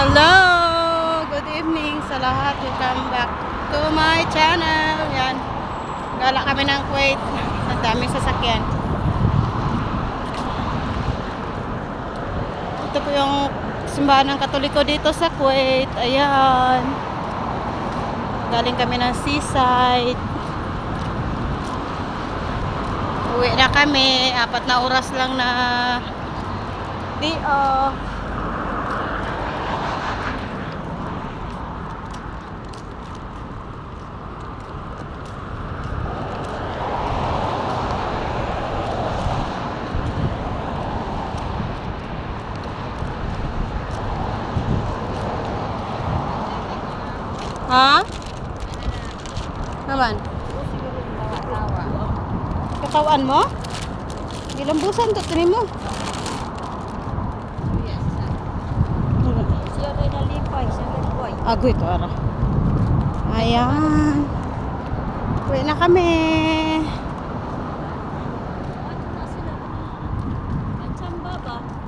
Hello! Good evening sa lahat. Welcome back to my channel. Yan. Gala kami ng Kuwait. Ang daming sasakyan. Ito po yung simbahan ng Katoliko dito sa Kuwait. Ayan. Galing kami ng seaside. Uwi na kami. Apat na oras lang na di off. Ha? Naman. Kakawaan mo? Gilambusan to tini mo. Siya rin nalipay, siya nalipay. Agoy ah, to ara. Ayan. Uwi na kami. Ang ah, chamba ba?